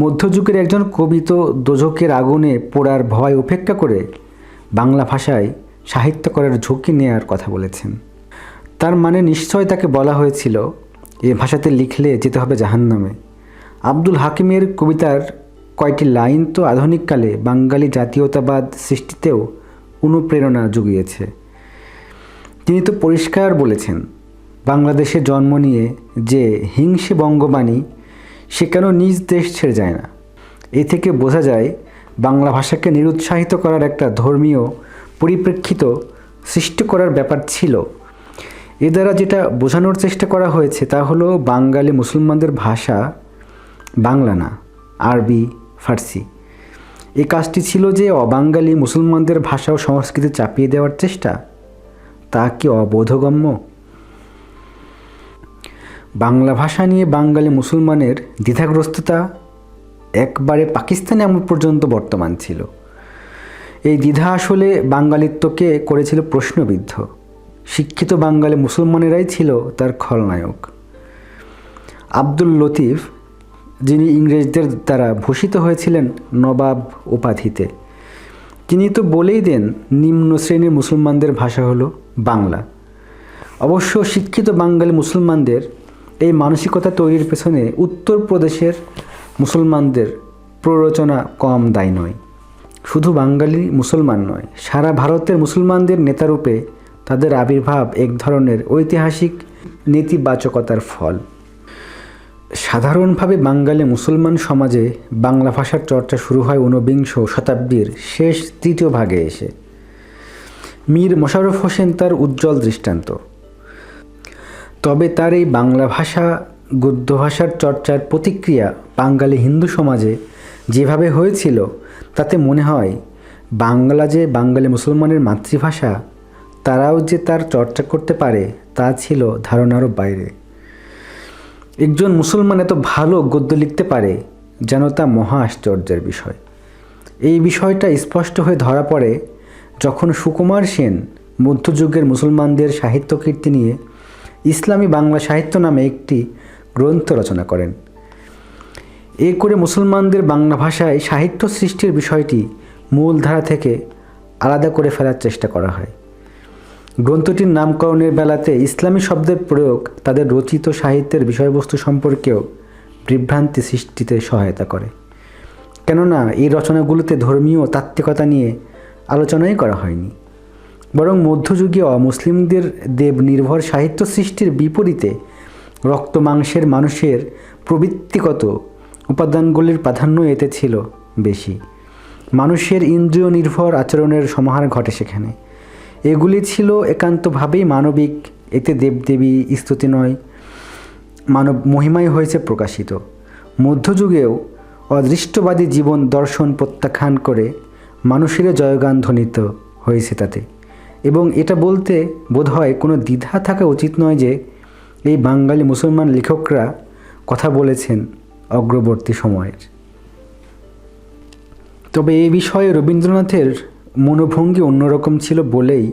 মধ্যযুগের একজন কবি তো দোজকের আগুনে পোড়ার ভয় উপেক্ষা করে বাংলা ভাষায় সাহিত্য করার ঝুঁকি নেওয়ার কথা বলেছেন। তার মানে নিশ্চয় তাকে বলা হয়েছিল, এ ভাষাতে লিখলে যেতে হবে জাহান্নামে। আব্দুল হাকিমের কবিতার কয়েকটি লাইন তো আধুনিককালে বাঙালি জাতীয়তাবাদ সৃষ্টিতেও অনুপ্রেরণা জুগিয়েছে। তিনি তো পরিষ্কার বলেছেন, বাংলাদেশে জন্ম নিয়ে যে হিংসে বঙ্গবাণী সে কেন নিজ দেশ ছেড়ে যায় না? এ থেকে বোঝা যায়, বাংলা ভাষাকে নিরুৎসাহিত করার একটা ধর্মীয় পরিপ্রেক্ষিত সৃষ্টি করার ব্যাপার ছিল। এ দ্বারা যেটা বোঝানোর চেষ্টা করা হয়েছে তা হলো বাঙালি মুসলমানদের ভাষা বাংলা না, আরবি, ফার্সি। এই কাজটি ছিল যে অবাঙ্গালি মুসলমানদের ভাষা ও সংস্কৃতি চাপিয়ে দেওয়ার চেষ্টা। তা কি অবোধগম্য? বাংলা ভাষা নিয়ে বাঙালি মুসলমানের দ্বিধাগ্রস্ততা একবারে পাকিস্তানে এমন পর্যন্ত বর্তমান ছিল। এই দ্বিধা আসলে বাঙালিত্বকে করেছিল প্রশ্নবিদ্ধ। শিক্ষিত বাঙালি মুসলমানেরাই ছিল তার খলনায়ক। আব্দুল লতিফ, যিনি ইংরেজদের দ্বারা ভূষিত হয়েছিলেন নবাব উপাধিতে, তিনি তো বলেই দেন নিম্ন শ্রেণির মুসলমানদের ভাষা হলো বাংলা। অবশ্য শিক্ষিত বাঙালি মুসলমানদের এই মানসিকতা তৈরির পেছনে উত্তরপ্রদেশের মুসলমানদের প্ররোচনা কম দায় নয়। শুধু বাঙালি মুসলমান নয়, সারা ভারতের মুসলমানদের নেতারূপে তাদের আবির্ভাব এক ধরনের ঐতিহাসিক নেতিবাচকতার ফল। সাধারণভাবে বাঙালি মুসলমান সমাজে বাংলা ভাষার চর্চা শুরু হয় ঊনবিংশ শতাব্দীর শেষ তৃতীয় ভাগে এসে। মীর মোশাররফ হোসেন তার উজ্জ্বল দৃষ্টান্ত। তবে তার এই বাংলা ভাষা, গদ্য ভাষার চর্চার প্রতিক্রিয়া বাঙালি হিন্দু সমাজে যেভাবে হয়েছিল, তাতে মনে হয়, বাংলা যে বাঙালি মুসলমানের মাতৃভাষা, তারাও যে তার চর্চা করতে পারে, তা ছিল ধারণারও বাইরে। একজন মুসলমান এত ভালো গদ্য লিখতে পারে, যেন তা মহা আশ্চর্যের বিষয়। এই বিষয়টা স্পষ্ট হয়ে ধরা পড়ে যখন সুকুমার সেন মধ্যযুগের মুসলমানদের সাহিত্য কীর্তি নিয়ে ইসলামী বাংলা সাহিত্য নামে একটি গ্রন্থ রচনা করেন। এ করে মুসলমানদের বাংলা ভাষায় সাহিত্য সৃষ্টির বিষয়টি মূলধারা থেকে আলাদা করে ফেলার চেষ্টা করা হয়। গ্রন্থটির নামকরণের বেলাতে ইসলামী শব্দের প্রয়োগ তাদের রচিত সাহিত্যের বিষয়বস্তু সম্পর্কেও বিভ্রান্তি সৃষ্টিতে সহায়তা করে। কেননা, এই রচনাগুলোতে ধর্মীয় তাত্ত্বিকতা নিয়ে আলোচনাই করা হয়নি। বরং মধ্যযুগীয় মুসলিমদের দেব নির্ভর সাহিত্য সৃষ্টির বিপরীতে রক্ত মাংসের মানুষের প্রবৃত্তিগত উপাদানগুলির প্রাধান্য এতে ছিল বেশি। মানুষের ইন্দ্রিয় নির্ভর আচরণের সমাহার ঘটে সেখানে। এগুলি ছিল একান্তভাবেই মানবিক, এতে দেবদেবী স্তুতি নয়, মানব মহিমাই হয়েছে প্রকাশিত। মধ্যযুগেও অদৃষ্টবাদী জীবন দর্শন প্রত্যাখ্যান করে মানুষের জয়গান ধ্বনিত হয়েছে তাতে। এবং এটা বলতে বোধহয় কোনো দ্বিধা থাকা উচিত নয় যে এই বাঙালি মুসলমান লেখকরা কথা বলেছেন অগ্রবর্তী সময়ের। তবে এই বিষয়ে রবীন্দ্রনাথের মনোভঙ্গি অন্যরকম ছিল বলেই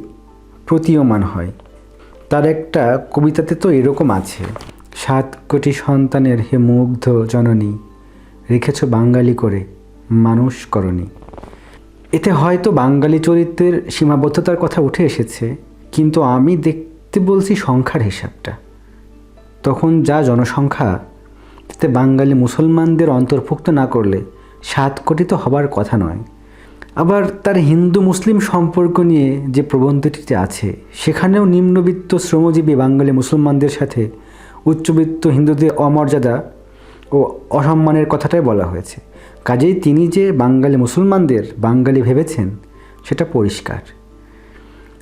প্রতীয়মান হয়। তার একটা কবিতাতে তো এরকম আছে, সাত কোটি সন্তানের হে মুগ্ধ জননী, রেখেছ বাঙালি করে মানুষ করণী। এতে হয়তো বাঙালি চরিত্রের সীমাবদ্ধতার কথা উঠে এসেছে, কিন্তু আমি দেখতে বলছি সংখ্যার হিসাবটা। তখন যা জনসংখ্যা তাতে বাঙালি মুসলমানদের অন্তর্ভুক্ত না করলে সাত কোটি তো হবার কথা নয়। আবার তার হিন্দু মুসলিম সম্পর্ক নিয়ে যে প্রবন্ধটিতে আছে, সেখানেও নিম্নবিত্ত শ্রমজীবী বাঙালি মুসলমানদের সাথে উচ্চবিত্ত হিন্দুদের অমর্যাদা ও অসম্মানের কথাটাই বলা হয়েছে। কাজেই তিনি যে বাঙালি মুসলমানদের বাঙালি ভেবেছেন, সেটা পরিষ্কার।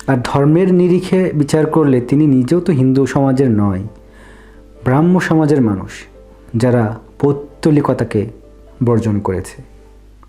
আর ধর্মের নিরিখে বিচার করলে তিনি নিজেও তো হিন্দু সমাজের নয়, ব্রাহ্ম সমাজের মানুষ, যারা পৌত্তলিকতাকে বর্জন করেছে।